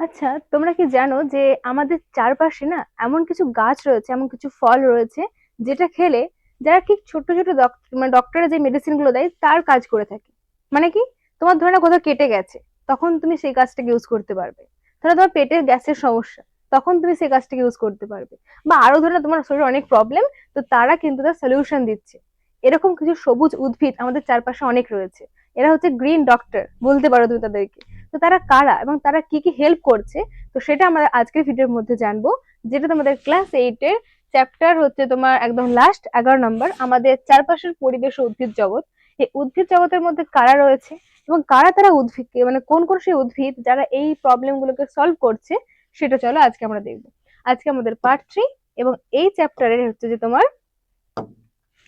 আচ্ছা তোমরা কি জানো যে আমাদের চারপাশে না এমন কিছু গাছ রয়েছে, এমন কিছু ফল রয়েছে যেটা খেলে যারা ঠিক ছোট ছোট মানে ডক্টররা যে মেডিসিনগুলো দেয় তার কাজ করে থাকে। মানে কি? তোমার ধরে না কোথাও কেটে গেছে, তখন তুমি সেই গাছটাকে ইউজ করতে পারবে। ধরো তোমার পেটের গ্যাসের সমস্যা, তখন তুমি সেই গাছটাকে ইউজ করতে পারবে। বা আরও ধরো তোমার শরীরে অনেক প্রবলেম তো তারা কিন্তু তার সলিউশন দিচ্ছে। এরকম কিছু সবুজ উদ্ভিদ আমাদের চারপাশে অনেক রয়েছে। এরা হচ্ছে গ্রিন ডক্টর বলতে পারো তুমি তাদেরকে। তো তারা কারা এবং তারা কি কি হেল্প করছে? তো সেটা আমরা আজকের ভিডিওর মধ্যে জানব। যেটা তোমাদের ক্লাস এইটের চ্যাপ্টার হচ্ছে তোমার একদম লাস্ট এগারো নম্বর আমাদের চারপাশের পরিবেশ উদ্ভিদ জগৎ। এই উদ্ভিদ জগতের মধ্যে কারা রয়েছে এবং কারা তারা উদ্ভিদ মানে কোন কোন সেই উদ্ভিদ যারা এই প্রবলেম গুলোকে সলভ করছে, সেটা চলো আজকে আমরা দেখব। আজকে আমাদের পার্ট থ্রি এবং এই চ্যাপ্টারের হচ্ছে যে তোমার,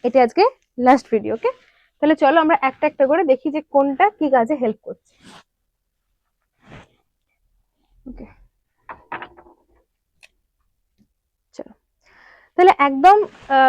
এটা আজকে লাস্ট ভিডিও ওকে তাহলে চলো আমরা একটা একটা করে দেখি যে কোনটা কি কাজে হেল্প করছে। ওকে। তাহলে একদম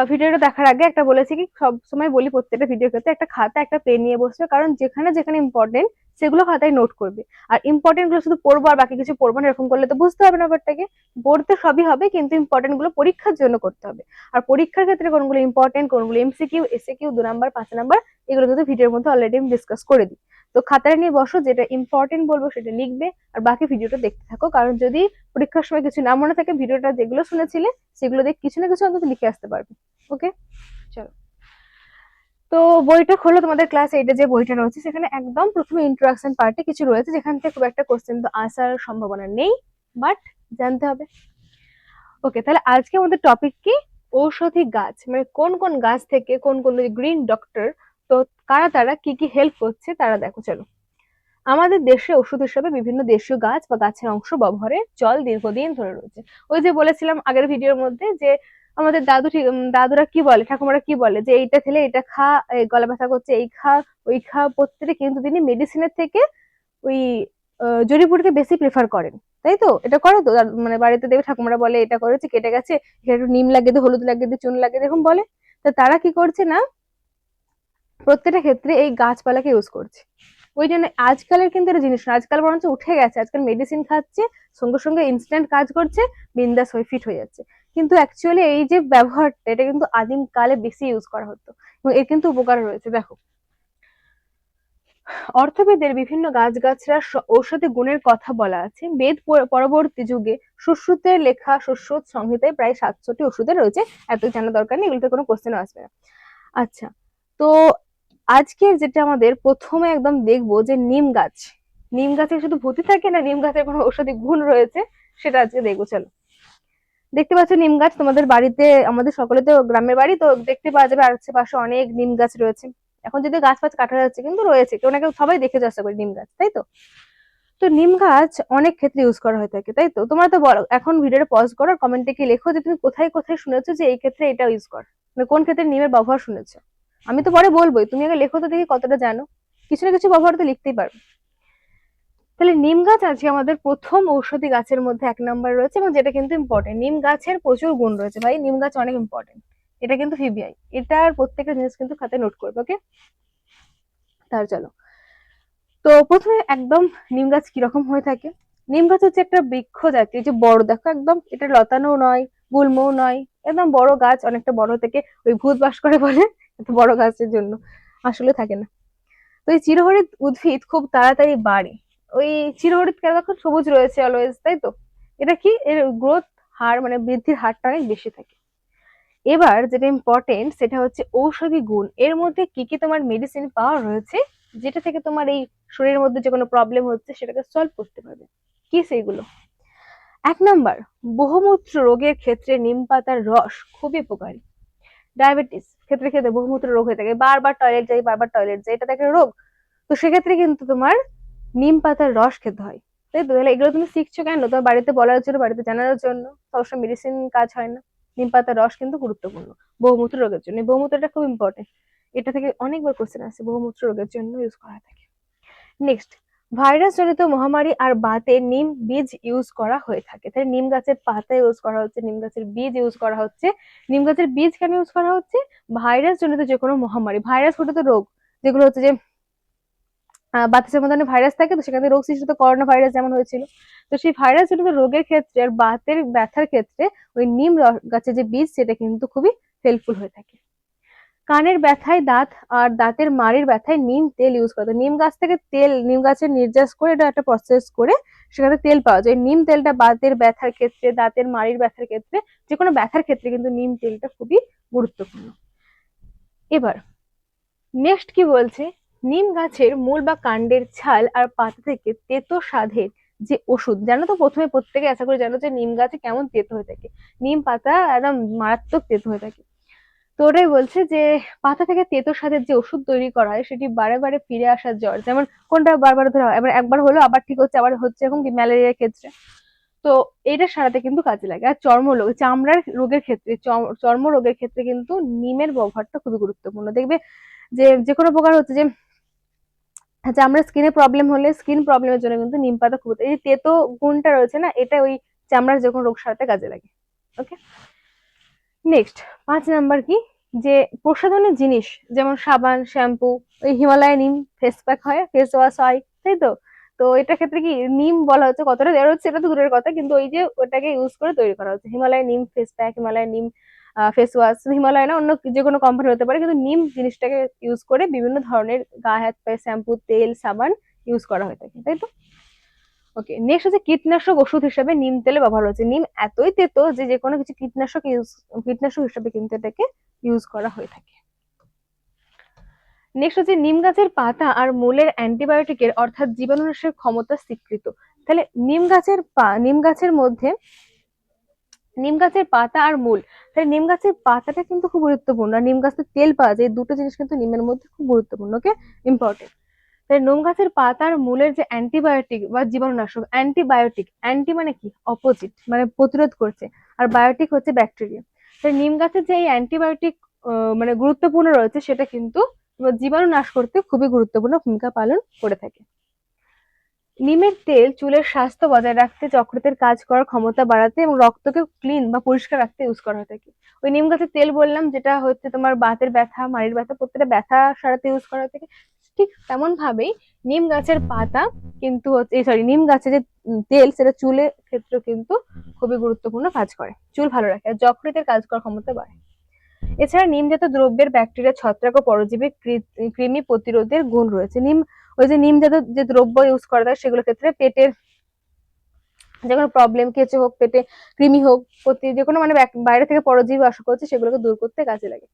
ভিডিওটা দেখার আগে একটা বলেছি কি সবসময় বলি প্রত্যেকটা ভিডিও ক্ষেত্রে একটা খাতা, একটা পেন নিয়ে বসবে কারণ যেখানে যেখানে ইম্পর্টেন্ট সেগুলো খাতায় নোট করবে। আর ইম্পর্টেন্টগুলো শুধু পড়ব আর বাকি কিছু পড়ব না, এরকম করলে তো বুঝতে হবে না ব্যাপারটাকে। পড়তে সবই হবে, কিন্তু ইম্পর্টেন্টগুলো পরীক্ষার জন্য করতে হবে। আর পরীক্ষার ক্ষেত্রে কোনগুলো ইম্পর্টেন্ট কোনগুলো এমসিকিউ এসএকিউ দু নাম্বার, পাঁচ নাম্বার, এগুলো কিন্তু ভিডিওর মধ্যে অলরেডি আমি ডিসকাস করে দিই। তো খাতাটা নিয়ে বসো, যেটা ইম্পর্টেন্ট বলব সেটা লিখবে, আর বাকি ভিডিওটা দেখতে থাকো। কারণ যদি পরীক্ষার সময় কিছু না মনে থাকে, ভিডিওটা যেগুলো শুনেছিলে, সেগুলো দিয়ে কিছু না কিছু অন্তত লিখে আসতে পারবে। ওকে চলো। তো বইটা খোলো তোমাদের ক্লাস এইটে যে বইটা রয়েছে, সেখানে একদম প্রথমে ইন্ট্রোডাকশন পার্টে কিছু রয়েছে, যেখান থেকে খুব একটা কোশ্চেন তো আসার সম্ভাবনা নেই বাট জানতে হবে। ওকে তাহলে আজকে আমাদের টপিক কি? ঔষধি গাছ মানে কোন কোন গাছ থেকে কোন কোন গ্রিন ডক্টর তো কারা তারা, কি কি হেল্প করছে তারা দেখো, চলো। আমাদের দেশে ওষুধ হিসাবে বিভিন্ন দেশীয় গাছ বা গাছের অংশ ব্যবহারের জল দীর্ঘদিন ধরে রয়েছে। ওই যে বলেছিলাম আগের ভিডিওর মধ্যে যে আমাদের দাদু ঠিক দাদুরা কি বলে, ঠাকুমারা কি বলে? যে এইটা খেলে এটা খা গলা ব্যথা করছে, এই খা, ওই খা প্রত্যেকে কিন্তু তিনি মেডিসিনের থেকে ওই জড়িবুটিকে বেশি প্রেফার করেন। তাই তো? এটা করে তো? মানে বাড়িতে দেবে ঠাকুমারা বলে, এটা করেছে, কেটে গেছে একটু নিম লাগিয়ে দে, হলুদ লাগিয়ে দে, চুন লাগিয়ে দে, এরকম বলে। তো তারা কি করছে না, প্রত্যেকটা ক্ষেত্রে এই গাছপালাকে ইউজ করছে। ওই জন্য আজকালের কিন্তু এটা জিনিস না, আজকাল বরঞ্চ উঠে গেছে, আজকাল মেডিসিন খাচ্ছে, সঙ্গে সঙ্গে ইনস্ট্যান্ট কাজ করছে, বিন্দাস হয়ে ফিট হয়ে যাচ্ছে। কিন্তু অ্যাকচুয়ালি এই যে ব্যবহারটা, এটা কিন্তু আদিম কালে বেশি ইউজ করা হতো এবং এর কিন্তু উপকার রয়েছে। দেখো, অর্থবেদের বিভিন্ন গাছগাছড়ার স- ঔষধি গুণের কথা বলা আছে। বেদ পর- পরবর্তী যুগে সুশ্রুতে লেখা সুশ্রুত সংহিতায় প্রায় সাতশোটি ওষুধে রয়েছে। এত জানা দরকার নেই, এগুলোতে কোনো কোশ্চেন আসবে না। আচ্ছা তো আজকের যেটা আমাদের প্রথমে একদম দেখব যে নিম গাছ। নিম গাছে শুধু ভূতি থাকে না, নিম গাছের কোনো ঔষধি গুণ রয়েছে, সেটা আজকে দেখব, চলো। দেখতে পাচ্ছ নিম গাছ তোমাদের বাড়িতে, আমাদের সকলে তো গ্রামের বাড়ি, তো দেখতে পাওয়া যাবে আশেপাশে অনেক নিম গাছ রয়েছে। এখন যদি গাছ ফাছ কাটা যাচ্ছে কিন্তু রয়েছে, কেউ না কেউ সবাই দেখে যাচ্ছে করে নিম গাছ, তাই তো? তো নিম গাছ অনেক ক্ষেত্রে ইউজ করা হয়ে থাকে, তাই তো? তোমরা তো বলো, এখন ভিডিওটা পজ করো আর কমেন্টে কি লেখো যে তুমি কোথায় কোথায় শুনেছো যে এই ক্ষেত্রে এটা ইউজ কর? মানে কোন ক্ষেত্রে নিমের ব্যবহার শুনেছো? আমি তো পরে বলবোই, তুমি আগে লেখো তো দেখি কতটা জানো। কিছু না কিছু ব্যবহার তো লিখতেই পারবে তাহলে নিম গাছ আজকে আমাদের প্রথম ঔষধি গাছের মধ্যে এক নম্বর রয়েছে এবং যেটা কিন্তু ইম্পর্টেন্ট নিম গাছের প্রচুর গুণ রয়েছে। ভাই, নিম গাছ অনেক ইম্পর্টেন্ট এটা কিন্তু ভিভিআই এটার প্রত্যেকটা জিনিস কিন্তু খাতে নোট করবে ওকে তার চলো। তো প্রথমে একদম নিম গাছ কীরকম হয়ে থাকে? নিম গাছ হচ্ছে একটা বৃক্ষ জাতীয় যে বড়, দেখো একদম, এটা লতানো নয়, গুল্মও নয়, একদম বড় গাছ, অনেকটা বড় থেকে ওই ভূত বাস করে বলে, এত বড় গাছের জন্য। আসলে থাকে না। তো এই চিরহরিৎ উদ্ভিদ খুব তাড়াতাড়ি বাড়ে। ওই চিরহরিৎ কেন দেখো সবুজ রয়েছে অলওয়েজ তাই তো? এটা কি? এর গ্রোথ হার মানে বৃদ্ধির হারটা অনেক বেশি থাকে। এবার যেটা ইম্পর্টেন্ট সেটা হচ্ছে ঔষধি গুণ। এর মধ্যে কি কি তোমার মেডিসিন পাওয়ার রয়েছে? যেটা থেকে তোমার এই শরীরের মধ্যে যে কোনো প্রবলেম হচ্ছে, সেটাকে সলভ করতে পারবে। কি সেইগুলো? এক নাম্বার বহুমূত্র রোগের ক্ষেত্রে নিম পাতার রস খুবই উপকারী। ডায়াবেটিস ক্ষেত্রে ক্ষেত্রে বহুমূত্র রোগ হয়ে থাকে। বারবার টয়লেট যাই, বারবার টয়লেট যাই, এটা তো একটা রোগ। তো সেক্ষেত্রে কিন্তু তোমার নিম পাতার রস খেতে হয়। তাই তো? তাহলে এগুলো তুমি শিখছো কেন? তোমার বাড়িতে বলার জন্য, বাড়িতে জানার জন্য। সবসময় মেডিসিন কাজ হয় না। নিম পাতার রস কিন্তু গুরুত্বপূর্ণ বহুমূত্র রোগের জন্য। বহুমূত্রটা খুব ইম্পর্টেন্ট এটা থেকে অনেকবার কোশ্চেন আসে বহুমূত্র রোগের জন্য ইউজ করা থাকে। নেক্সট ভাইরাস জনিত মহামারী আর বাতে নিম বীজ ইউজ করা হয়ে থাকে। তাই নিম গাছের পাতা ইউজ করা হচ্ছে, নিম গাছের বীজ ইউজ করা হচ্ছে। নিম গাছের বীজ কেন ইউজ করা হচ্ছে? ভাইরাস জনিত যে কোনো মহামারী ভাইরাস ঘটিত রোগ, যেগুলো হচ্ছে যে বাতাসের মধ্যে ভাইরাস থাকে, তো সেখানে রোগ সৃষ্টি করোনা ভাইরাস যেমন হয়েছিল। তো সেই ভাইরাস জনিত রোগের ক্ষেত্রে আর বাতের ব্যথার ক্ষেত্রে ওই নিম গাছের যে বীজ, সেটা কিন্তু খুবই হেল্পফুল হয়ে থাকে। কানের ব্যথায় দাঁত আর দাঁতের মাড়ির ব্যথায় নিম তেল ইউজ করা। নিম গাছ থেকে তেল, নিম গাছের নির্যাস করে এটা একটা প্রসেস করে সেখানে তেল পাওয়া যায়। নিম তেলটা বাতের ব্যথার ক্ষেত্রে, দাঁতের মাড়ির ব্যথার ক্ষেত্রে যে কোনো ব্যথার ক্ষেত্রে কিন্তু নিম তেলটা খুবই গুরুত্বপূর্ণ। এবার নেক্সট কি বলছে? নিম গাছের মূল বা কাণ্ডের ছাল আর পাতা থেকে তেতো স্বাদের যে ওষুধ, জানো তো প্রথমে প্রত্যেকে আশা করি জানো যে নিম গাছে কেমন তেতো হয়ে থাকে। নিম পাতা একদম মারাত্মক তেতো হয়ে থাকে। তো ওটাই বলছে যে পাতা থেকে তেতো স্বাদের যে ওষুধ তৈরি করা হয় সেটি বারে বারে ফিরে আসার জ্বর। যেমন কোনটা বারবার ধরে হয়, এবার একবার হলো, আবার ঠিক হচ্ছে, আবার হচ্ছে এরকম কি ম্যালেরিয়ার ক্ষেত্রে। তো এটা সারাতে কিন্তু কাজে লাগে। আর চর্মরোগ চামড়ার রোগের ক্ষেত্রে চর্ম রোগের ক্ষেত্রে কিন্তু নিমের ব্যবহারটা খুবই গুরুত্বপূর্ণ। দেখবে যে যে কোনো প্রকার হচ্ছে যে চামড়ার স্কিনে প্রবলেম হলে স্কিন প্রবলেমের জন্য কিন্তু নিম পাতা খুব এই তেতো গুণটা রয়েছে না, এটা ওই চামড়ার যে কোনো রোগ সারাতে কাজে লাগে। ওকে নেক্সট পাঁচ নাম্বার কি? যে প্রসাধনের জিনিস, যেমন সাবান, শ্যাম্পু ওই হিমালয় নিম ফেস প্যাক হয় ফেস ওয়াশ হয়, তাই তো? তো এটা ক্ষেত্রে কি নিম বলা হচ্ছে কতটা? দেওয়া হচ্ছে এটা তো দূরের কথা, কিন্তু ওই যে ওটাকে ইউজ করে তৈরি করা হচ্ছে। Himalaya neem face pack Himalaya neem face wash Himalaya না অন্য যে কোনো কোম্পানি হতে পারে, কিন্তু নিম জিনিসটাকে ইউজ করে বিভিন্ন ধরনের গা হাত পায়ে শ্যাম্পু তেল, সাবান ইউজ করা হয়ে থাকে, তাই তো? ওকে নেক্সট হচ্ছে কীটনাশক ওষুধ হিসেবে নিম তেলে ব্যবহার হচ্ছে। নিম এতই তেতো যে যে কোনো কিছু কীটনাশক ইউজ কীটনাশক হিসেবে কিন্তু এটাকে ইউজ করা হয়ে থাকে। নেক্সট হচ্ছে নিম গাছের পাতা আর মূলের অ্যান্টিবায়োটিকের অর্থাৎ জীবাণুনাশের ক্ষমতা স্বীকৃত। তাহলে নিম গাছের পা, নিম গাছের মধ্যে নিম গাছের পাতা আর মূল। তাহলে নিম গাছের পাতাটা কিন্তু খুব গুরুত্বপূর্ণ। আর নিম গাছের তেল পাওয়া যায় দুটো জিনিস কিন্তু নিমের মধ্যে খুব গুরুত্বপূর্ণ, ওকে? ইম্পর্টেন্ট তাই নিম গাছের পাতা আর মূলের যে অ্যান্টিবায়োটিক বা জীবাণুনাশক অ্যান্টিবায়োটিক অ্যান্টি মানে কি? অপোজিট মানে প্রতিরোধ করছে। আর বায়োটিক হচ্ছে ব্যাকটেরিয়া তাই নিম গাছের যে এই অ্যান্টিবায়োটিক মানে গুরুত্বপূর্ণ রয়েছে, সেটা কিন্তু জীবাণু নাশ করতে খুবই গুরুত্বপূর্ণ ভূমিকা পালন করে থাকে। নিমের তেল চুলের স্বাস্থ্য বজায় রাখতে, যকৃতের কাজ করার ক্ষমতা বাড়াতে এবং রক্তকে ক্লিন বা পরিষ্কার রাখতে ইউজ করা হয়ে থাকে। ওই নিম গাছের তেল বললাম, যেটা হচ্ছে তোমার বাতের ব্যথা, মাড়ির ব্যথা, প্রত্যেকটা ব্যথা সারাতে ইউজ করা হয়ে থাকে। ঠিক তেমন ভাবেই নিম গাছের পাতা কিন্তু হচ্ছে সরি নিম গাছের যে তেল, সেটা চুলের ক্ষেত্রে কিন্তু খুবই গুরুত্বপূর্ণ কাজ করে। চুল ভালো রাখে আর যকৃতের কাজ করার ক্ষমতা বাড়ে। এছাড়া নিমজাত দ্রব্যের ব্যাকটেরিয়া ছত্রাক ও পরজীবী কৃমি প্রতিরোধের গুণ রয়েছে। নিম ওই যে নিম নিমজাত যে দ্রব্য ইউজ করা হয় সেগুলোর ক্ষেত্রে পেটের যে কোনো প্রবলেম কেঁচো হোক, পেটে কৃমি হোক, প্রতি যে কোনো মানে বাইরে থেকে পরজীবী আশা করছে, সেগুলোকে দূর করতে কাজে লাগে।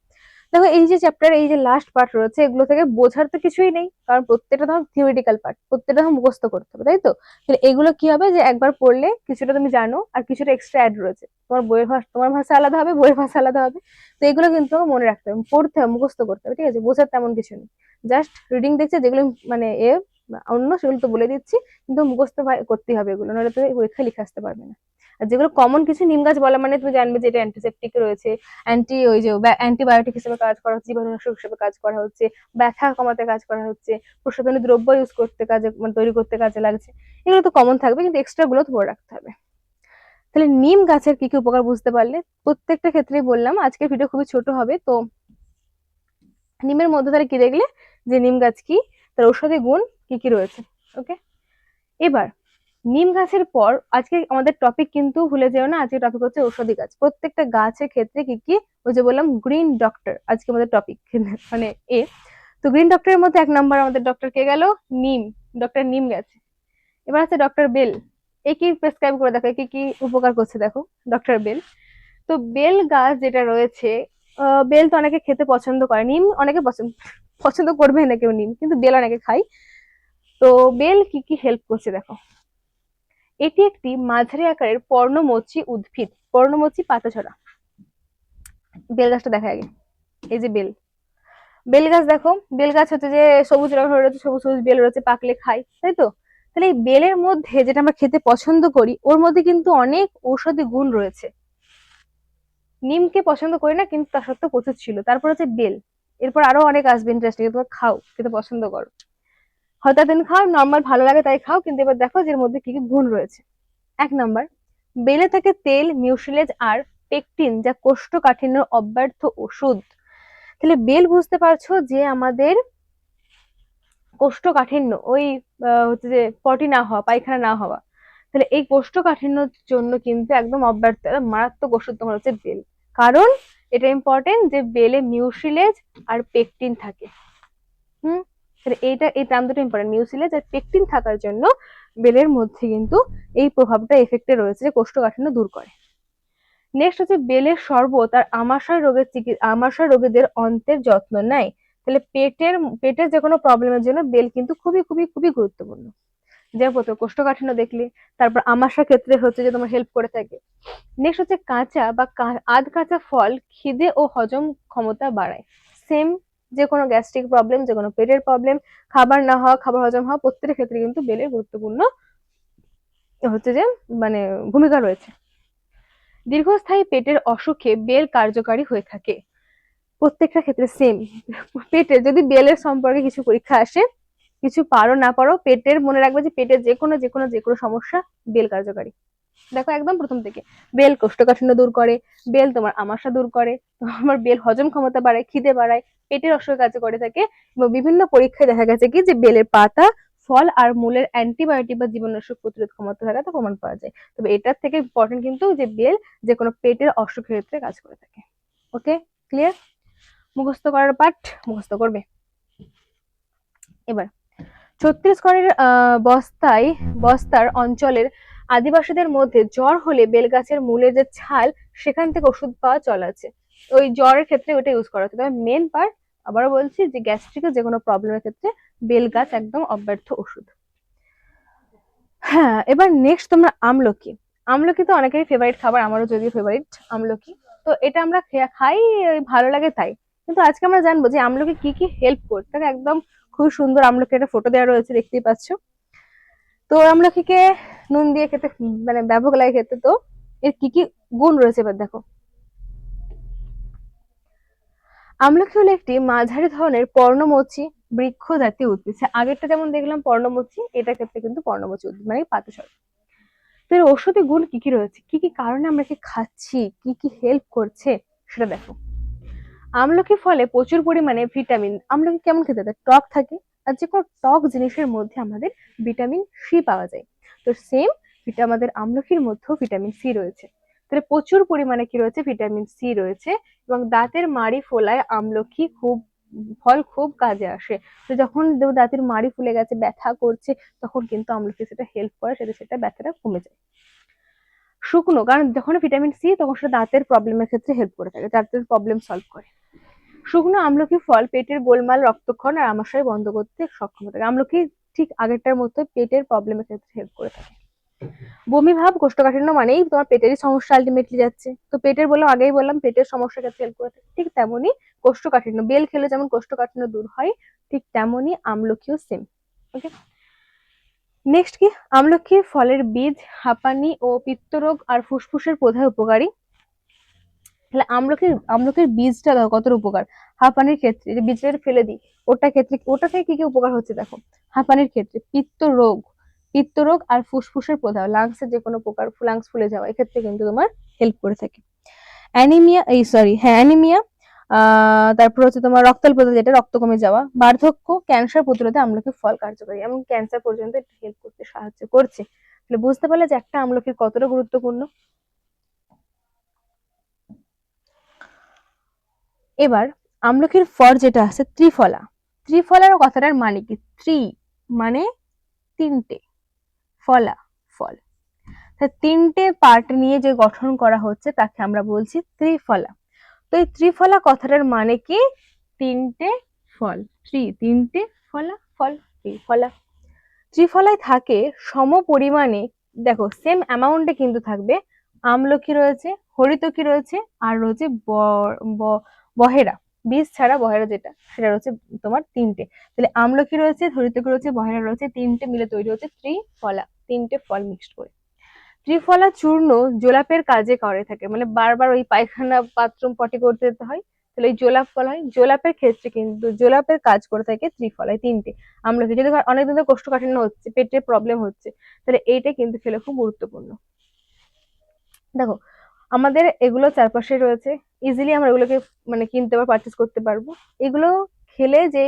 দেখো, এই যে চ্যাপ্টার এই যে লাস্ট পার্ট রয়েছে, এগুলো থেকে বোঝার তো কিছুই নেই, কারণ প্রত্যেকটা তোমার থিওরিটিক্যাল পার্ট প্রত্যেকটা তোমার মুখস্থ করতে হবে, তাই তো? তাহলে এগুলো কি হবে যে একবার পড়লে কিছুটা তুমি জানো, আর কিছুটা এক্সট্রা অ্যাড রয়েছে। তোমার বইয়ের ভাষা, তোমার ভাষা আলাদা হবে, বইয়ের ভাষা আলাদা হবে। তো এগুলো কিন্তু তোমাকে মনে রাখতে হবে, পড়তে হবে, মুখস্থ করতে হবে, ঠিক আছে? বোঝার তেমন কিছু নেই। জাস্ট রিডিং দেখছে যেগুলো মানে এ, অন্য, সেগুলো তো বলে দিচ্ছি, কিন্তু মুখস্থ করতেই হবে এগুলো, নাহলে তুমি পরীক্ষায় লিখে আসতে পারবে না। আর যেগুলো কমন কিছু নিম গাছ বলা মানে তুমি জানবে যে এটা অ্যান্টিসেপটিক রয়েছে অ্যান্টি ওই যে অ্যান্টিবায়োটিক হিসেবে কাজ করা হচ্ছে, জীবাণুনাশক হিসেবে কাজ করা হচ্ছে, ব্যথা কমাতে কাজ করা হচ্ছে, প্রসাধনী দ্রব্য ইউজ করতে কাজে মানে তৈরি করতে কাজে লাগছে, এগুলো তো কমন থাকবে কিন্তু এক্সট্রা গুলো পড়ে রাখতে হবে। তাহলে নিম গাছের কি কি উপকার বুঝতে পারলে? প্রত্যেকটা ক্ষেত্রেই বললাম, আজকের ভিডিও খুবই ছোট হবে, তো নিমের মধ্যে তাহলে কি দেখলে? যে নিম গাছ কি, তার ঔষধি গুণ কি কি রয়েছে? ওকে এবার নিম গাছের পর আজকে আমাদের টপিক কিন্তু ভুলে যেও না আজকে টপিক হচ্ছে ঔষধি গাছ। প্রত্যেকটা গাছের ক্ষেত্রে কি কি? ওই যে বললাম গ্রিন ডক্টর আজকে আমাদের টপিক মানে এ। তো গ্রিন ডক্টরের মধ্যে এক নাম্বার আমাদের ডক্টর কে গেল? নিম ডক্টর নিম গেছে। এবার আছে ডক্টর বেল। এ কি প্রেসক্রাইব করে দেখো কি কি উপকার করছে দেখো ডক্টর বেল। তো বেল গাছ যেটা রয়েছে বেল তো অনেকে খেতে পছন্দ করে, নিম অনেকে পছন্দ পছন্দ করবে না কেউ নিম, কিন্তু বেল অনেকে খাই তো বেল কি কি হেল্প করছে দেখো। এটি একটি মাঝারি আকারের পর্ণমোচী উদ্ভিদ, পর্ণমোচী পাতাছড়া বেল গাছটা দেখা আগে, এই যে বেল। বেল গাছ দেখো, বেল গাছ হচ্ছে যে সবুজ রঙের রয়েছে, সবুজ সবুজ বেল রয়েছে, পাকলে খাই, তাই তো? তাহলে এই বেলের মধ্যে যেটা আমরা খেতে পছন্দ করি, ওর মধ্যে কিন্তু অনেক ঔষধি গুণ রয়েছে। নিমকে পছন্দ করি না, কিন্তু তার সত্ত্বেও প্রচুর ছিল। তারপর হচ্ছে বেল। এরপর আরও অনেক আসবে ইন্টারেস্টিং তোমরা খাও, খেতে পছন্দ করো। হয়তো দিন খাও নর্মাল ভালো লাগে তাই খাও, কিন্তু এবার দেখো এর মধ্যে কি কি গুণ রয়েছে। এক নাম্বার, বেলে থাকে তেল মিউসিলেজ আর পেকটিন যা কোষ্ঠকাঠিন্যের অব্যর্থ ওষুধ। তাহলে বেল বুঝতে পারছ যে আমাদের কোষ্ঠকাঠিন্য, ওই হচ্ছে যে পটি না হওয়া, পায়খানা না হওয়া, তাহলে এই কোষ্ঠকাঠিন্যর জন্য কিন্তু একদম অব্যর্থ মারাত্মক ওষুধ তোমার হচ্ছে বেল। কারণ এটা ইম্পর্টেন্ট যে বেলে মিউসিলেজ আর পেকটিন থাকে। হুম? তাহলে এইটা, এই নাম দুটো ইম্পর্টেন্ট মিউসিলেজ আর পেকটিন থাকার জন্য বেলের মধ্যে কিন্তু এই প্রভাবটা এফেক্টে রয়েছে, যে কোষ্ঠকাঠিন্য দূর করে। নেক্সট হচ্ছে বেলের শরবত আর আমাশয় রোগের চিকিৎসা আমাশয় রোগীদের অন্তের যত্ন নেয়। তাহলে পেটের পেটের যে কোনো প্রবলেমের জন্য বেল কিন্তু খুবই খুবই খুবই গুরুত্বপূর্ণ। যে প্রথম কোষ্ঠকাঠিন্য দেখলে, তারপর আমাশার ক্ষেত্রে হচ্ছে যে তোমার হেল্প করে থাকে। নেক্সট হচ্ছে কাঁচা বা আধ কাঁচা ফল খিদে ও হজম ক্ষমতা বাড়ায়। সেম যে কোনো গ্যাস্ট্রিক প্রবলেম যে কোনো পেটের প্রবলেম খাবার না হওয়া, খাবার হজম হওয়া প্রত্যেকের ক্ষেত্রে কিন্তু বেলের গুরুত্বপূর্ণ হচ্ছে যে মানে ভূমিকা রয়েছে। দীর্ঘস্থায়ী পেটের অসুখে বেল কার্যকারী হয়ে থাকে। প্রত্যেকটা ক্ষেত্রে সেম পেটে যদি বেলের সম্পর্কে কিছু পরীক্ষা আসে, কিছু পারো না পারো, পেটের মনে রাখবে যে পেটের যে কোনো যে কোনো যে কোনো সমস্যা বেল কার্যকারী। দেখো একদম প্রথম থেকে। বেল কোষ্ঠকাঠিন্য দূর করে, বেল তোমার আমাশা দূর করে, তোমার বেল হজম ক্ষমতা বাড়ায়, খিদে বাড়ায়, পেটের অসুখ কাজ করে থাকে এবং বিভিন্ন পরীক্ষায় দেখা গেছে কি যে বেলের পাতা, ফল আর মূলের অ্যান্টিবায়োটিক বা জীবাণুনাশক প্রতিরোধ ক্ষমতা থাকাতে প্রমাণ পাওয়া যায়। তবে এটার থেকে ইম্পর্টেন্ট কিন্তু যে বেল যে কোনো পেটের অসুখের ক্ষেত্রে কাজ করে থাকে। ওকে ক্লিয়ার মুখস্থ করার পাঠ মুখস্থ করবে। এবার ছত্তিশগড়ের বস্তায়, বস্তার অঞ্চলের আদিবাসীদের মধ্যে জ্বর হলে বেলগাছের মূলে যে ছাল, সেখান থেকে ওষুধ পাওয়া চল আছে ওই জ্বরের ক্ষেত্রে ওটা ইউজ করা হচ্ছে। তবে মেন পার্ট আবারও বলছি যে গ্যাস্ট্রিকের যে কোনো প্রবলেমের ক্ষেত্রে বেল গাছ একদম অব্যর্থ ওষুধ। হ্যাঁ এবার নেক্সট তোমরা আমলকি। আমলকি তো অনেকেরই ফেভারিট খাবার, আমারও যদিও ফেভারিট আমলকি। তো এটা আমরা খাই, ভালো লাগে তাই। কিন্তু আজকে আমরা জানব যে আমলকি কি কি হেল্প করতে একদম খুব সুন্দর আমলকি একটা ফটো দেওয়া রয়েছে, দেখতেই পাচ্ছ। তো আমলকিকে নুন দিয়ে খেতে মানে ব্যাপক লাগে খেতে, তো এর কি কি গুণ রয়েছে এবার দেখো। আমলকি হলো একটি মাঝারি ধরনের পর্ণমোচী বৃক্ষ জাতীয় উদ্ভিদ। আগেরটা যেমন দেখলাম পর্ণমোচী, এটা ক্ষেত্রে কিন্তু পর্ণমোচী উদ্ভিদ মানে পাতাসর তো এর ঔষধি গুণ কি কি রয়েছে? কি কি কারণে আমরা কি খাচ্ছি? কি কি হেল্প করছে? সেটা দেখো। আমলকি ফলে প্রচুর পরিমাণে ভিটামিন আমলকি কেমন খেতে? টক থাকে আর যে কোনো টক জিনিসের মধ্যে আমাদের ভিটামিন সি পাওয়া যায়। তো সেম এটা আমাদের আমলকির মধ্যেও ভিটামিন সি রয়েছে। তাহলে প্রচুর পরিমাণে কি রয়েছে? ভিটামিন সি রয়েছে এবং দাঁতের মাড়ি ফোলায় আমলকি খুব ফল খুব কাজে আসে। তো যখন দাঁতের মাড়ি ফুলে গেছে, ব্যথা করছে, তখন কিন্তু আমলকি সেটা হেল্প করে, সেটা সেটা ব্যথাটা কমে যায়। শুকনো কারণ যখন ভিটামিন সি তখন সেটা দাঁতের প্রবলেমের ক্ষেত্রে হেল্প করে থাকে, দাঁতের প্রবলেম সলভ করে। শুকনো আমলকি ফল, পেটের গোলমাল, রক্তক্ষরণ আর আমাশয় বন্ধ করতে সক্ষম থাকে। আমলকি ঠিক আগেরটার মতো পেটের প্রবলেমের ক্ষেত্রে হেল্প করে থাকে। বমি ভাব, কোষ্ঠকাঠিন্য মানেই তোমার পেটেরই সমস্যা আলটিমেটলি যাচ্ছে। তো পেটের বললাম, আগেই বললাম, পেটের সমস্যা ক্ষেত্রে হেল্প করে থাকে। ঠিক তেমনই কোষ্ঠকাঠিন্য, বেল খেলে যেমন কোষ্ঠকাঠিন্য দূর হয়, ঠিক তেমনই আমলকিও সেম ওকে নেক্সট কি? আমলকি ফলের বীজ, হাঁপানি ও পিত্তরোগ আর ফুসফুসের প্রধান উপকারী। তাহলে আমলকির আমলকির বীজটা দেখো কতটা উপকার? হাঁপানির ক্ষেত্রে যে বীজটা ফেলে দিই, ওটা ক্ষেত্রে ওটা থেকে কি কি উপকার হচ্ছে দেখো? হাঁপানির ক্ষেত্রে পিত্ত রোগ পিত্ত রোগ আর ফুসফুসের প্রদাহ লাংসের যে কোনো প্রকার লাংস ফুলে যাওয়া, এক্ষেত্রে কিন্তু তোমার হেল্প করে থাকে। অ্যানিমিয়া এই সরি হ্যাঁ অ্যানিমিয়া তারপর হচ্ছে তোমার রক্তাল্পতা যেটা রক্ত কমে যাওয়া, বার্ধক্য ক্যান্সার প্রতিরোধে আমলকি ফল কার্যকরী এমন ক্যান্সার পর্যন্ত হেল্প করতে সাহায্য করছে। তাহলে বুঝতে পারলে যে একটা আমলকির কতটা গুরুত্বপূর্ণ? এবার আমলকির ফল যেটা আছে ত্রিফলা। ত্রিফলার কথাটার মানে কি? ত্রি মানে তিনটে। ফলা, ফল। তিনটে পার্ট নিয়ে যে গঠন করা হচ্ছে তাকে আমরা বলছি ত্রিফলা। তো এই ত্রিফলা কথাটার মানে কি? তিনটে ফল। ত্রি, তিনটে ফলা, ফল, ত্রিফলা। ত্রিফলায় থাকে সম পরিমাণে, দেখো সেম অ্যামাউন্টে কিন্তু থাকবে, আমলকি রয়েছে, হরিতকি রয়েছে, আর রয়েছে বহেরা, বীজ ছাড়া বহেরা যেটা, সেটা রয়েছে তোমার তিনটে। তাহলে আমলকি রয়েছে হরিতকি রয়েছে, বহেরা রয়েছে, তিনটে মিলে তৈরি হচ্ছে ত্রিফলা, তিনটে ফল মিক্সড করে। ত্রিফলা চূর্ণ জোলাপের কাজে করে থাকে মানে বারবার ওই পায়খানা বাথরুম পটি করতে যেতে হয়, তাহলে এই জোলাপ ফল হয়। জোলাপের ক্ষেত্রে কিন্তু জোলাপের কাজ করে থাকে ত্রিফলায় তিনটে। আমলকি, যদি অনেকদিন ধরে কোষ্ঠকাঠিন্য হচ্ছে, পেটের প্রবলেম হচ্ছে, তাহলে এইটা কিন্তু খেলে খুব গুরুত্বপূর্ণ। দেখো, আমাদের এগুলো চারপাশে রয়েছে ইজিলি আমরা এগুলোকে মানে কিনতে বা পারচেস করতে পারব। এগুলো খেলে যে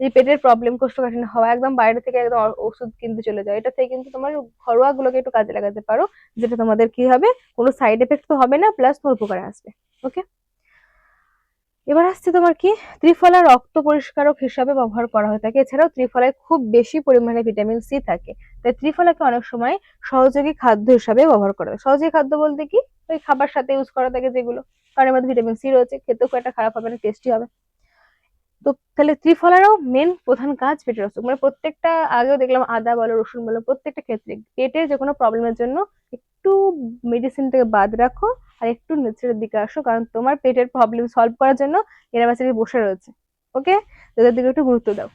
এই পেটের প্রবলেম কোষ্ঠকাঠিন্য হওয়া, একদম বাইরে থেকে একদম ওষুধ কিনতে চলে যাও এটা থেকে কিন্তু তোমার ঘরোয়া গুলোকে একটু কাজে লাগাতে পারো, যেটা তোমাদের কি হবে, কোনো সাইড এফেক্ট তো হবে না প্লাস তোমার উপকারে আসবে ওকে এবার আসছে তোমার কি? ত্রিফলা রক্ত পরিষ্কারক হিসাবে ব্যবহার করা হয়ে থাকে। এছাড়াও ত্রিফলায় খুব বেশি পরিমাণে ভিটামিন সি থাকে। তাই ত্রিফলাকে অনেক সময় সহযোগী খাদ্য হিসাবে ব্যবহার করা হয়। সহযোগী খাদ্য বলতে কি? ওই খাবার সাথে ইউজ করা থাকে যেগুলো। কারণ এর ভিটামিন সি রয়েছে, খেতেও খুব একটা খারাপ হবে না টেস্টি হবে। তো তাহলে ত্রিফলারও মেন প্রধান কাজ পেটের অসুখ। মানে প্রত্যেকটা, আগেও দেখলাম আদা বলো, রসুন বলো, প্রত্যেকটা ক্ষেত্রে পেটের যে কোনো প্রবলেমের জন্য একটু মেডিসিন থেকে বাদ রাখো আর একটু নেচারের দিকে আসো। কারণ তোমার পেটের প্রবলেম সলভ করার জন্য এরা বাচ্চাটি বসে রয়েছে। ওকে তাদের দিকে একটু গুরুত্ব দাও।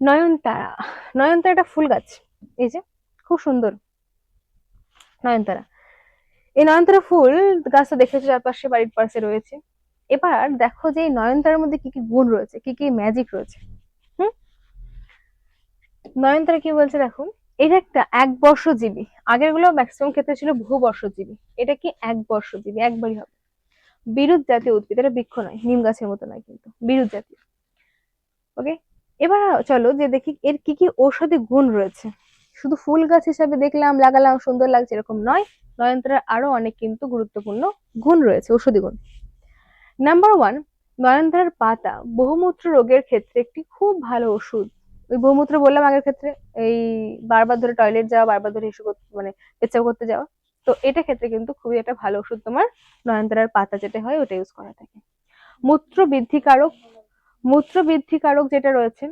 নয়নতারা। নয়নতারা একটা ফুল গাছ। এই যে, খুব সুন্দর। নয়নতারা। এই নয়নতারা ফুল গাছটা দেখেছ চারপাশে, বাড়ির পাশে রয়েছে। এবার দেখো যে এই নয়নতারার মধ্যে কি কি গুণ রয়েছে, কি কি ম্যাজিক রয়েছে। হুম? নয়নতারা কি বলছে দেখো, এটা একটা এক বর্ষজীবী আগেরগুলো ম্যাক্সিমাম ক্ষেত্রে ছিল বহু বর্ষজীবী এটা কি এক বর্ষজীবী একবারই হবে। বিরুৎ জাতীয় উদ্ভিদ, এটা বৃক্ষ নয়, নিম গাছের মতো নয় কিন্তু বিরুৎ জাতীয়। ওকে এবার চলো যে দেখি এর কি কি ঔষধি গুণ রয়েছে। শুধু ফুল গাছ হিসাবে দেখলাম, লাগালাম, সুন্দর লাগছে এরকম নয়। নয়নতারার আরও অনেক কিন্তু গুরুত্বপূর্ণ গুণ রয়েছে, ঔষধি গুণ। নাম্বার ওয়ান নয়নতারার পাতা, বহুমূত্র রোগের ক্ষেত্রে একটি খুব ভালো ওষুধ। ওই বহুমূত্র বললাম আগের ক্ষেত্রে, এই বারবার ধরে টয়লেট যাওয়া, বারবার ধরে হিসু মানে পেচ্ছাপ করতে যাওয়া। তো এটা ক্ষেত্রে কিন্তু খুবই একটা ভালো ওষুধ তোমার নয়নতারার পাতা যেটা হয়, ওটা ইউজ করা থাকে। মূত্র বৃদ্ধিকারক মূত্র বৃদ্ধিকারক যেটা রয়েছে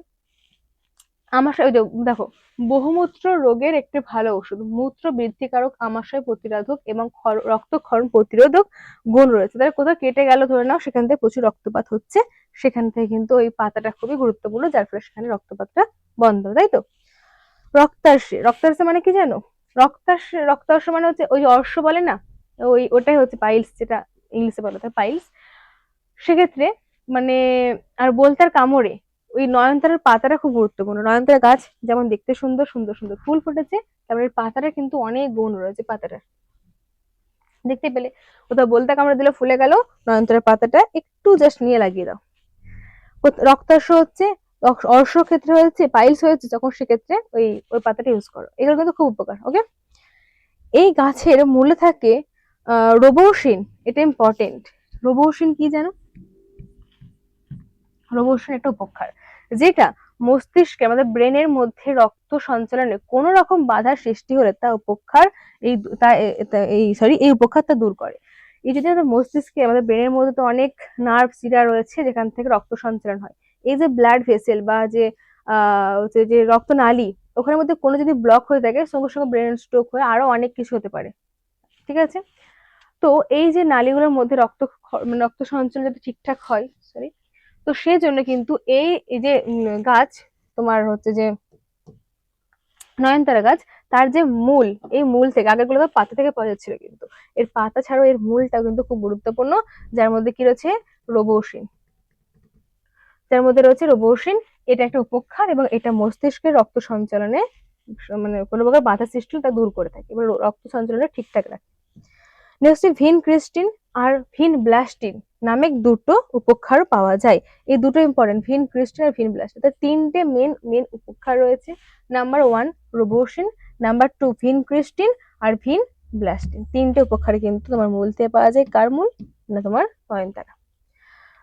আমাশয় দেখো, বহুমূত্র রোগের একটি ভালো ওষুধ। মূত্র বৃদ্ধিকারক, আমাশয় প্রতিরোধক এবং ক্ষর- রক্তক্ষরণ প্রতিরোধক গুণ রয়েছে। তাহলে কোথাও কেটে গেল, ধরে নাও, সেখান থেকে প্রচুর রক্তপাত হচ্ছে। সেখান থেকে কিন্তু ওই পাতাটা খুবই গুরুত্বপূর্ণ, যার ফলে সেখানে রক্তপাতটা বন্ধ, তাই তো? রক্তাশ্রী রক্তাশ্রী মানে কি জানো? রক্তাশ্রী রক্তাশ্রী মানে হচ্ছে ওই অর্শ বলে না? ওই, ওটাই হচ্ছে পাইলস যেটা ইংলিশে বলা পাইলস? সেক্ষেত্রে মানে আর বলতার কামড়ে ওই নয়নতারার পাতাটা খুব গুরুত্বপূর্ণ। নয়নতারা গাছ যেমন দেখতে সুন্দর সুন্দর সুন্দর ফুল ফুটেছে, তারপরে পাতাটা কিন্তু অনেক গুণ রয়েছে পাতাটার। দেখতে পেলে? কোথাও বলতে কামড়ে দিলে ফুলে গেল, নয়নতারার পাতাটা একটু জাস্ট নিয়ে লাগিয়ে দাও। রক্তাশ্ম হচ্ছে অর্শ ক্ষেত্রে হয়েছে, পাইলস হয়েছে, তখন সেক্ষেত্রে ওই ওই পাতাটা ইউজ করো। এগুলো কিন্তু খুব উপকার ওকে এই গাছের মূলে থাকে রোবৌসিন, এটা ইম্পর্টেন্ট রোবৌসিন কি জানো? রোবৌসিন একটা উপকার। যেটা মস্তিষ্কে আমাদের ব্রেনের মধ্যে রক্ত সঞ্চালনে কোনো রকম বাধা সৃষ্টি হলে তা উপকার এই তা এই সরি এই উপকারটা দূর করে। এই যদি আমাদের মস্তিষ্কে আমাদের ব্রেনের মধ্যে তো অনেক নার্ভ শিরা রয়েছে যেখান থেকে রক্ত সঞ্চালন হয়। এই যে ব্লাড ভেসেল বা যে যে রক্তনালী, ওখানের মধ্যে কোনো যদি ব্লক হয়ে থাকে, সঙ্গে সঙ্গে ব্রেন স্ট্রোক হয়ে আরও অনেক কিছু হতে পারে। ঠিক আছে? তো এই যে নালীগুলোর মধ্যে রক্ত রক্ত সঞ্চালন যাতে ঠিকঠাক হয় তো সেই জন্য কিন্তু এই যে গাছ, তোমার হচ্ছে যে, নয়নতারা গাছ, তার যে মূল, এই মূল থেকে, আগেরগুলো তো পাতা থেকে পাওয়া যাচ্ছিল কিন্তু, এর পাতা ছাড়াও এর মূলটাও কিন্তু খুব গুরুত্বপূর্ণ, যার মধ্যে কি রয়েছে? রোবৌসিন। যার মধ্যে রয়েছে রোবৌসিন, এটা একটা উপকার এবং এটা মস্তিষ্কের রক্ত সঞ্চালনে মানে কোনো প্রকার বাধা সৃষ্টি তা দূর করে থাকে এবার রক্ত সঞ্চালনটা ঠিকঠাক রাখে। নেক্সট ভিন ক্রিস্টিন আর ভিন ব্লাস্টিন নামে দুটো উপকার পাওয়া যায়। এই দুটো ইম্পর্টেন্ট ভিন ক্রিস্টিন আর ভিন ব্লাস্টিন তো তিনটে মেন মেন উপকার রয়েছে। নাম্বার ওয়ান রোবোসিন নাম্বার টু ভিন ক্রিস্টিন আর ভিন ব্লাস্টিন। তিনটে উপকার কিন্তু তোমার মূল থেকে পাওয়া যায়। কার মূল? না, তোমার নয়নতারা।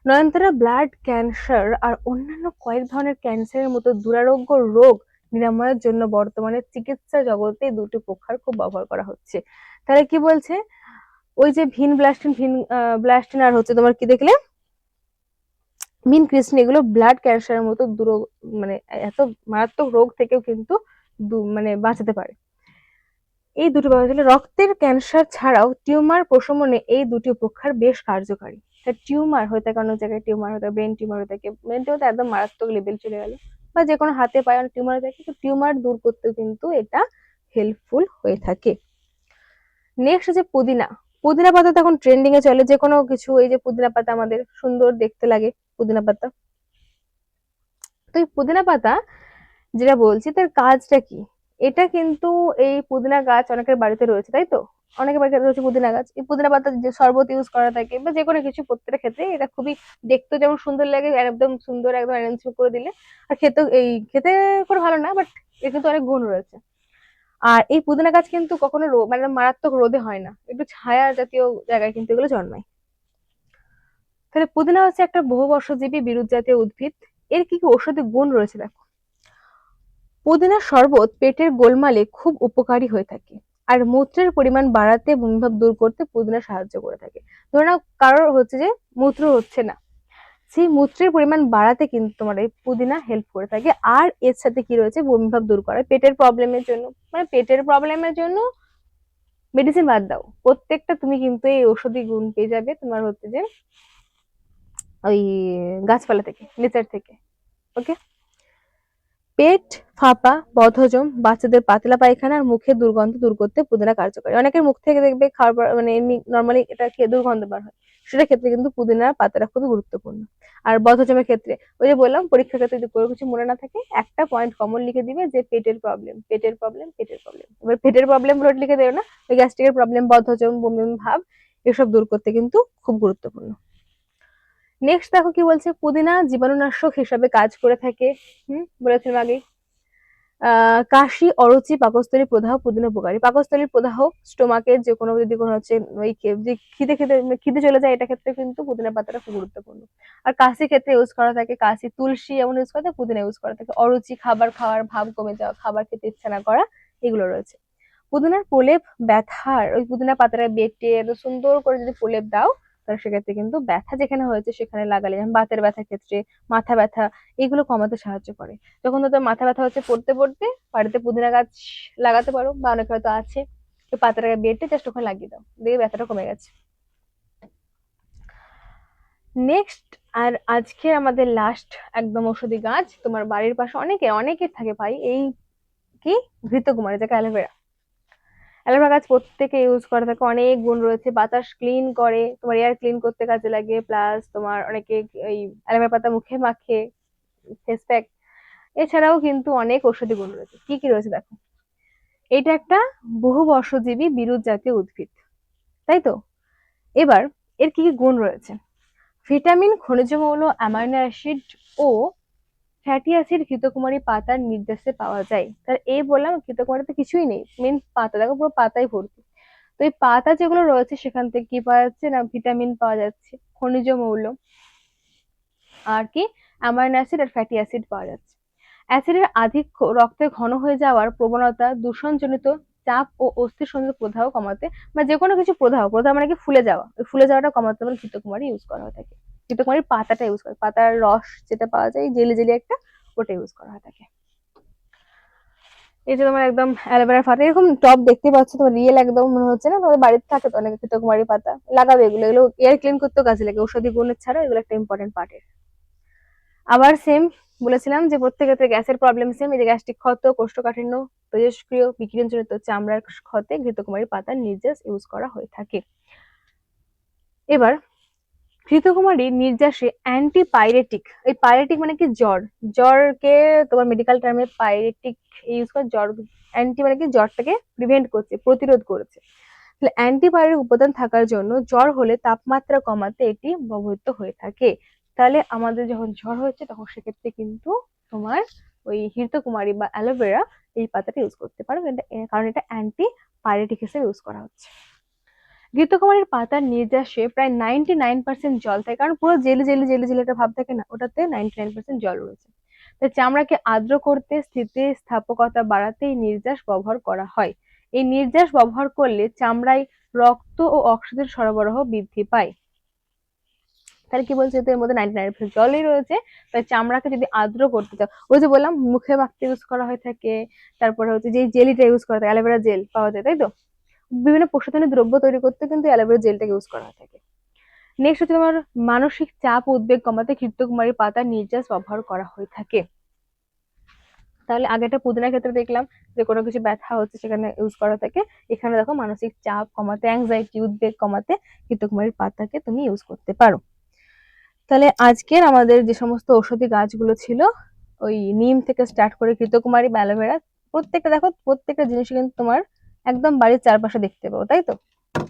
নয়নতারা ব্লাড ক্যান্সার আর অন্যান্য কয়েক ধরনের ক্যান্সারের মতো দুরারোগ্য রোগ নিরাময়ের জন্য বর্তমানে চিকিৎসা জগতে দুটি উপকার খুব ব্যবহার করা হচ্ছে। তাহলে কি বলছে? ওই যে ভিন ব্লাস্টিন ভিন ব্লাস্টিন আর হচ্ছে তোমার কি দেখলে? মিন ক্রিস্টিন, এগুলো ব্লাড ক্যান্সারের মতো দূর মানে এত মারাত্মক রোগ থেকেও কিন্তু মানে বাঁচাতে পারে। এই দুটো পাওয়া রক্তের ক্যান্সার ছাড়াও টিউমার প্রশমনে এই দুটি উপকার বেশ কার্যকারী। টিউমার হয়ে থাকে অনেক জায়গায়, টিউমার হয়ে থাকে, ব্রেন টিউমার হয়ে থাকে, ব্রেন টিউমার তো একদম মারাত্মক লেভেল চলে গেল। বা যে কোনো হাতে পায়ে অনেক টিউমার থাকে, তো টিউমার দূর করতেও কিন্তু এটা হেল্পফুল হয়ে থাকে। নেক্সট হচ্ছে পুদিনা। পুদিনা পাতা তো এখন ট্রেন্ডিং এ চলে, যে কোনো কিছু, এই যে পুদিনা পাতা আমাদের সুন্দর দেখতে লাগে, পুদিনা পাতা। তো এই পুদিনা পাতা যেটা বলছি, তার কাজটা কি? এটা কিন্তু এই পুদিনা গাছ অনেকের বাড়িতে রয়েছে, তাই তো? অনেকে বাড়িতে রয়েছে পুদিনা গাছ। এই পুদিনা পাতা যে শরবত ইউজ করা থাকে, বা যে কোনো কিছু প্রত্যেকটা ক্ষেত্রে এটা খুবই দেখতে যেমন সুন্দর লাগে, একদম সুন্দর একদম অ্যারেঞ্জ করে দিলে। আর খেতে এই খেতে করে ভালো না বাট এর কিন্তু অনেক গুণ রয়েছে। আর এই পুদিনা গাছ কিন্তু কখনো মানে মারাত্মক রোদে হয় না। একটু ছায়া জাতীয় জায়গায় কিন্তু এগুলো জন্মায়। তাহলে পুদিনা হচ্ছে একটা বহুবর্ষজীবী বিরুৎ জাতীয় উদ্ভিদ। এর কি কি ঔষধি গুণ রয়েছে দেখো? পুদিনার শরবত পেটের গোলমালে খুব উপকারী হয়ে থাকে আর মূত্রের পরিমাণ বাড়াতে বমিভাব দূর করতে পুদিনা সাহায্য করে থাকে। ধরে নাও, কারোর হচ্ছে যে মূত্র হচ্ছে না। সেই মূত্রের পরিমাণ বাড়াতে কিন্তু তোমার এই পুদিনা হেল্প করে থাকে। আর এর সাথে কি রয়েছে? বমিভাব দূর করে। পেটের প্রবলেমের জন্য মানে পেটের প্রবলেমের জন্য মেডিসিন বাদ দাও। প্রত্যেকটা তুমি কিন্তু এই ঔষধি গুণ পেয়ে যাবে তোমার হচ্ছে যে ওই গাছপালা থেকে নেচার থেকে। ওকে পেট, ফাঁপা, বদহজম, বাচ্চাদের পাতলা পায়খানা আর মুখের দুর্গন্ধ দূর করতে পুদিনা কার্যকরী। অনেকের মুখ থেকে দেখবে খাওয়ার মানে এমনি নর্মালি এটা খেয়ে দুর্গন্ধ বার হয়। সেটার ক্ষেত্রে কিন্তু পুদিনার পাতাটা খুবই গুরুত্বপূর্ণ। আর বদহজমের ক্ষেত্রে, ওই যে বললাম, পরীক্ষার ক্ষেত্রে যদি কোনো কিছু মনে না থাকে, একটা পয়েন্ট কমন লিখে দিবে যে পেটের প্রবলেম পেটের প্রবলেম পেটের প্রবলেম এবার পেটের প্রবলেম রোড লিখে দেবে না, ওই গ্যাস্ট্রিকের প্রবলেম বদহজম, বমি, ভাব, এসব দূর করতে কিন্তু খুব গুরুত্বপূর্ণ। নেক্সট দেখো কি বলছে? পুদিনা জীবাণুনাশক হিসাবে কাজ করে থাকে। হুম? বলেছিলাম আহ, কাশি, অরুচি, পাকস্থলী প্রদাহ, পুদিনা উপকারী। পাকস্থলীর প্রদাহ স্টোমাকের যে কোনো, যদি কোনো হচ্ছে, ওই যে খিদে খিদে খিদে চলে যায়, এটা ক্ষেত্রে কিন্তু পুদিনা পাতাটা খুব গুরুত্বপূর্ণ। আর কাশি ক্ষেত্রে ইউজ করা থাকে, কাশি তুলসী এমন ইউজ করা থাকে, পুদিনা ইউজ করা থাকে। অরুচি, খাবার খাওয়ার ভাব কমে যাওয়া, খাবার খেতে ইচ্ছা না করা, এগুলো রয়েছে। পুদিনার প্রলেপ ব্যথার, ওই পুদিনা পাতাটা বেটে, এত সুন্দর করে যদি প্রলেপ দাও তাহলে সেক্ষেত্রে কিন্তু ব্যথা যেখানে হয়েছে সেখানে লাগালে, যেমন বাতের ব্যথার ক্ষেত্রে, মাথা ব্যথা, এগুলো কমাতে সাহায্য করে। যখন তোদের মাথা ব্যথা হচ্ছে পড়তে পড়তে, বাড়িতে পুদিনা গাছ লাগাতে পারো বা অনেক হয়তো আছে তো পাতাটাকে বেটে জাস্ট ওখানে লাগিয়ে দাও, দেখবে ব্যথাটা কমে গেছে। নেক্সট আর আজকে আমাদের লাস্ট একদম ঔষধি গাছ, তোমার বাড়ির পাশে অনেকে অনেকের থাকে ভাই, এই কি? ঘৃতকুমারী যাকে অ্যালোভেরা অ্যালোভেরা গাছ প্রত্যেকে ইউজ করে থাকে অনেক গুণ রয়েছে। বাতাস ক্লিন করে, তোমার এয়ার ক্লিন করতে কাজে লাগে প্লাস তোমার অনেকে এই অ্যালোভেরা পাতা মুখে মাখে ফেস প্যাক এছাড়াও কিন্তু অনেক ঔষধি গুণ রয়েছে। কি কি রয়েছে দেখো? এটা একটা বহু বর্ষজীবী বিরুৎ জাতীয় উদ্ভিদ, তাই তো? এবার এর কি কি গুণ রয়েছে? ভিটামিন খনিজ মৌল অ্যামাইনো অ্যাসিড ও ফ্যাটি অ্যাসিড ঘৃতকুমারী পাতার নির্দেশে পাওয়া যায়। তার এই বললাম, ঘৃতকুমারীতে কিছুই নেই। মেন পাতা, দেখো পুরো পাতাই ভর্তি। তো এই পাতা যেগুলো রয়েছে সেখান থেকে কি পাওয়া যাচ্ছে না? ভিটামিন পাওয়া যাচ্ছে, খনিজ মৌল। আর কি? অ্যামাইনো অ্যাসিড আর ফ্যাটি অ্যাসিড পাওয়া যাচ্ছে। অ্যাসিডের আধিক্য রক্তে ঘন হয়ে যাওয়ার প্রবণতা, দূষণজনিত চাপ ও অস্থি সংযোগ প্রদাহ কমাতে বা যে কোনো কিছু প্রদাহ প্রদাহ মানে কি ফুলে যাওয়া। ওই ফুলে যাওয়াটা কমাতে মানে ঘৃতকুমারী ইউজ করা হয়ে থাকে। ঘৃতকুমারীর পাতাটা ইউজ করে, পাতার রস যেটা পাওয়া যায় জেলে জেলে একটা ওটা ইউজ করা হয়ে থাকে এই যে তোমার একদম অ্যালোভেরা পাতা, এরকম টপ দেখতে পাচ্ছ, তোমার রিয়েল একদম মনে হচ্ছে না, তোমাদের বাড়িতে থাকে তো অনেক ঘৃতকুমারী পাতা লাগাবে এগুলো এগুলো এয়ার ক্লিন করতেও কাজে লাগে, ঔষধি গুণের ছাড়া এগুলো একটা ইম্পর্টেন্ট পার্টের আবার সেম বলেছিলাম যে প্রত্যেকের গ্যাসের প্রবলেম সেম এই যে গ্যাস্ট্রিক ক্ষত, কোষ্ঠকাঠিন্য তেজস্ক্রিয় বিকিরণজনিত চামড়ার ক্ষতে ঘৃতকুমারী পাতা নির্যাস ইউজ করা হয়ে থাকে। এবার ঘৃতকুমারী নির্যাসে অ্যান্টি পাইরেটিক এই পাইরেটিক মানে কি জ্বর? জ্বরকে তোমার মেডিকেল টার্মে পাইরেটিক ইউজ করে জ্বর অ্যান্টি মানে কি জ্বরটাকে প্রিভেন্ট করছে, প্রতিরোধ করছে। তাহলে অ্যান্টিবায়োটিক উপাদান থাকার জন্য জ্বর হলে তাপমাত্রা কমাতে এটি ব্যবহৃত হয়ে থাকে। তাহলে আমাদের যখন জ্বর হচ্ছে তখন সেক্ষেত্রে কিন্তু তোমার ওই হৃতকুমারী বা অ্যালোভেরা এই পাতাটা ইউজ করতে পারো। কারণ এটা অ্যান্টি পাইরেটিক হিসেবে ইউজ করা হচ্ছে। ঘৃতকুমারীর পাতার নির্যাসে প্রায় নাইনটি নাইন পার্সেন্ট জল থাকে, কারণ পুরো জেলে জেলে জেলে, জেলি ভাব থাকে না, ওটাতে নাইনটি নাইন পার্সেন্ট জল রয়েছে। তাই চামড়াকে আর্দ্র করতে, স্থিতি স্থাপকতা বাড়াতে এই নির্যাস ব্যবহার করা হয়। এই নির্যাস ব্যবহার করলে চামড়ায় রক্ত ও অক্সিজেন সরবরাহ বৃদ্ধি পায়। তাহলে কি বলছে এদের মধ্যে নাইনটি নাইন পার্সেন্ট জলই রয়েছে, তাই চামড়াকে যদি আর্দ্র করতে চাও, ওই যে বললাম মুখে মাখতে ইউজ করা হয়ে থাকে, তারপরে হচ্ছে যে জেলিটা ইউজ করা থাকে অ্যালোভেরা জেল পাওয়া যায়, তাই তো? বিভিন্ন প্রসাধনী দ্রব্য তৈরি করতে কিন্তু অ্যালোভেরা জেলটাকে ইউজ করা হয়ে থাকে। নেক্সট হচ্ছে তোমার মানসিক চাপ, উদ্বেগ কমাতে ঘৃতকুমারী পাতা নির্যাস ব্যবহার করা হয়ে থাকে। তাহলে আগেটা পুদিনার ক্ষেত্রে দেখলাম যে কোনো কিছু ব্যথা হচ্ছে সেখানে ইউজ করা থাকে। এখানে দেখো মানসিক চাপ কমাতে অ্যাংজাইটি উদ্বেগ কমাতে ঘৃতকুমারীর পাতাকে তুমি ইউজ করতে পারো। তাহলে আজকের আমাদের যে সমস্ত ঔষধি গাছগুলো ছিল, ওই নিম থেকে স্টার্ট করে ঘৃতকুমারী বা অ্যালোভেরা, প্রত্যেকটা দেখো, প্রত্যেকটা জিনিস কিন্তু তোমার একদম বাড়ির চারপাশে দেখতে পাবো, তাই তো?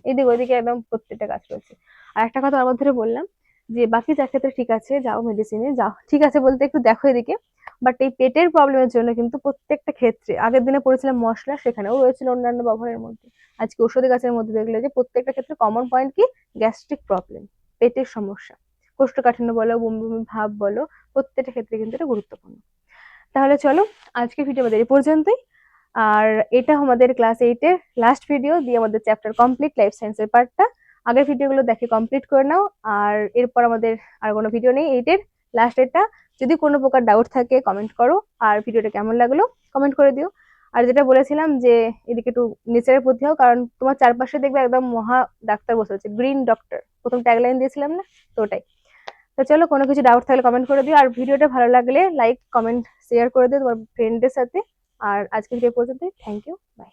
এদিক ওইদিকে একদম প্রত্যেকটা গাছ রয়েছে। আর একটা কথা আমার ধরে বললাম যে, বাকি যার ক্ষেত্রে ঠিক আছে, যাও মেডিসিনে যাও। ঠিক আছে বলতে একটু দেখো এদিকে। বাট এই পেটের প্রবলেমের জন্য কিন্তু প্রত্যেকটা ক্ষেত্রে, আগের দিনে পড়েছিলাম মশলা, সেখানেও রয়েছিল অন্যান্য ব্যবহারের মধ্যে। আজকে ওষুধের গাছের মধ্যে দেখলে যে, প্রত্যেকটা ক্ষেত্রে কমন পয়েন্ট কি? গ্যাস্ট্রিক প্রবলেম পেটের সমস্যা। কোষ্ঠকাঠিন্য বলো বমি বমি ভাব বলো, প্রত্যেকটা ক্ষেত্রে কিন্তু এটা গুরুত্বপূর্ণ। তাহলে চলো আজকে ভিডিও আমাদের এই পর্যন্তই। আর এটা আমাদের ক্লাস এইটের লাস্ট ভিডিও দিয়ে আমাদের চ্যাপ্টার কমপ্লিট লাইফ সায়েন্সের পার্টটা আগের ভিডিওগুলো দেখে কমপ্লিট করে নাও। আর এরপর আমাদের আর কোনো ভিডিও নেই এইটের লাস্ট এটা যদি কোনো প্রকার ডাউট থাকে কমেন্ট করো। আর ভিডিওটা কেমন লাগল কমেন্ট করে দিও। আর যেটা বলেছিলাম যে, এদিকে একটু নেচারের প্রতি হও, কারণ তোমার চারপাশে দেখবে একদম মহা ডাক্তার বসে আছে গ্রিন ডক্টর প্রথম ট্যাগলাইন দিয়েছিলাম না, তো ওটাই। তো চলো, কোনো কিছু ডাউট থাকলে কমেন্ট করে দিও। আর ভিডিওটা ভালো লাগলে লাইক কমেন্ট শেয়ার করে দিও তোমার ফ্রেন্ডদের সাথে। আর আজকে ভিডিও পর্যন্ত থ্যাংক ইউ বাই